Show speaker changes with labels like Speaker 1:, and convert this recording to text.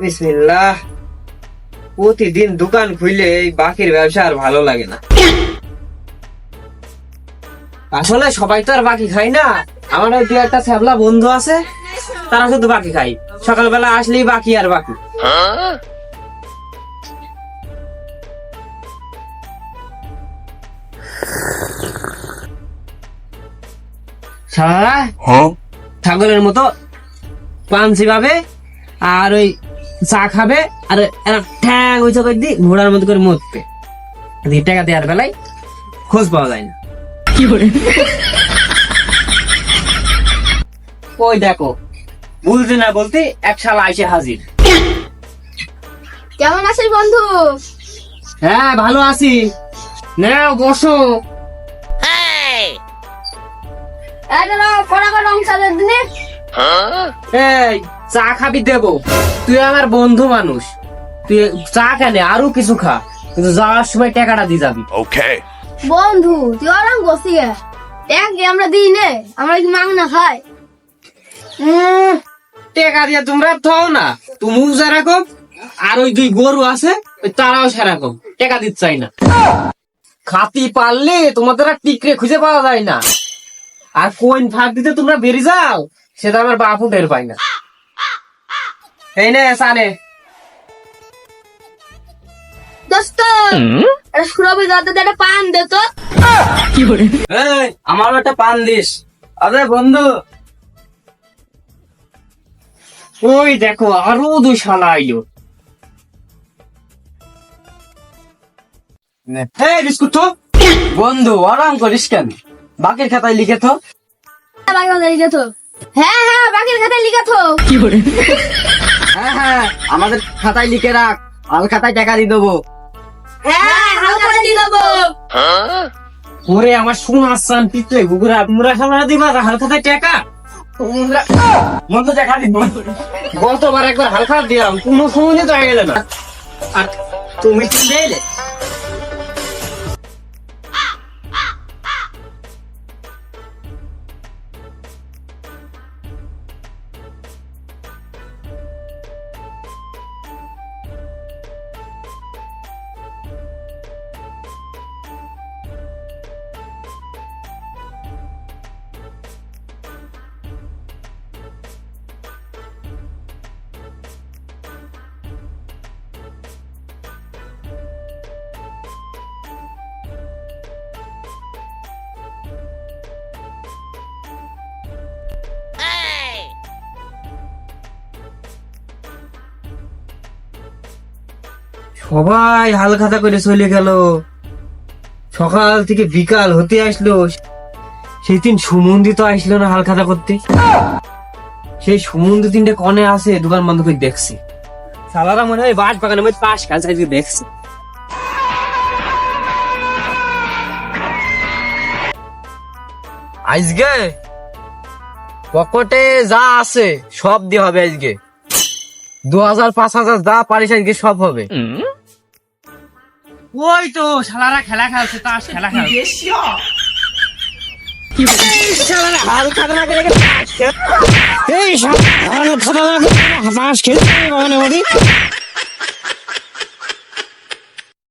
Speaker 1: বিসমিল্লাহ। প্রতিদিন দোকান খুললে এই বাকির ব্যবসা আর ভালো লাগে না। আসলে সবাই তো আর বাকি খায় না। আমার ওই দু একটা ছ্যাবলা বন্ধু আছে তারা শুধু বাকি খায়। সকালবেলা আসলেই বাকি আর বাকি। ছাগলের মতো পানসি পাবে আর ওই চা খাবে আর এরা ঠ্যাং দি ঘোড়ার মতো করে মরতে টাকা দেওয়ার বেলায় খোঁজ পাওয়া যায় না। ওই দেখো বুঝতে না বলতে এক শালা আইসে হাজির।
Speaker 2: কেমন আছিস বন্ধু?
Speaker 1: হ্যাঁ ভালো আছি। নাও বসো।
Speaker 2: এটা কড়া কড়া অংশাদের দিনে
Speaker 1: এই চা খাবি দেবো। তুই আমার বন্ধু মানুষ। তুই চা কেন আরও কিছু খা। কিন্তু যাওয়ার সময় টাকাটা দিয়ে যাবি।
Speaker 3: Okay.
Speaker 2: বন্ধু তুই আরাম করছি গে। আমরা দিই নে। আমরা কি মাং না খাই?
Speaker 1: টাকা দিয়ে তোমরা থাও না। তুমিও সেরকম আর ওই দুই গরু আছে ওই তারাও সেরকম টাকা দিতে চাই না। খাতি পারলে তোমাদের আর টিকরে খুঁজে পাওয়া যায় না। আর কোন ফাঁক দিতে তোমরা বেরিয়ে যাও সেটা আমার বাপু টের পাই না। এই নে সানে
Speaker 2: দোস্ত সুরভি দাদা একটা পান দে তো।
Speaker 1: এই আমার একটা পান দিস। আরে বন্ধু। ওই দেখো আরও দুই শালা আইলো। এই বিস্কুট তো। বন্ধু আরাম করিস কেন? বাকির খাতায় লিখে তো
Speaker 2: বাকি খাতায় লিখে তো হ্যাঁ হ্যাঁ বাকির খাতায় লিখে তো
Speaker 1: হ্যাঁ হ্যাঁ আমাদের খাতায় লিখে রাখ। আল খাতায় টাকা দিয়ে দেবো।
Speaker 2: হ্যাঁ হালকা
Speaker 1: ওরে আমার শুন আসান পিতলে গুগুরা মুরা খাবার দিবা হাল খাতায় টাকা? টাকা দিব গতবার একবার হালকা দিলাম কোনো সময় তো গেলে না। আর তুমি কি দিলে সবাই হাল খাতা করে চলে গেল। সকাল থেকে বিকাল হতে আসলো। সেই দিন সুমন্দি তো আসলো না হাল খাতা করতে। সেই সুমন্দি তিনটে কনে আছে, দোকান বন্ধ করে দেখছে। সালারা মনে হয় বাস বাগানের মধ্যে পাশ কাজ দেখছে। আজকে পকেটে যা আছে, সব দিয়ে হবে আজকে। দু হাজার, পাঁচ হাজার যা পারিস আজকে সব হবে। ওই তো শালারা খেলা খেলছে তাস খেলা খেলছে। এই শালারা হাল খাতা না করে তাস এই শালারা হাল খাতা না করে তাস খেলছে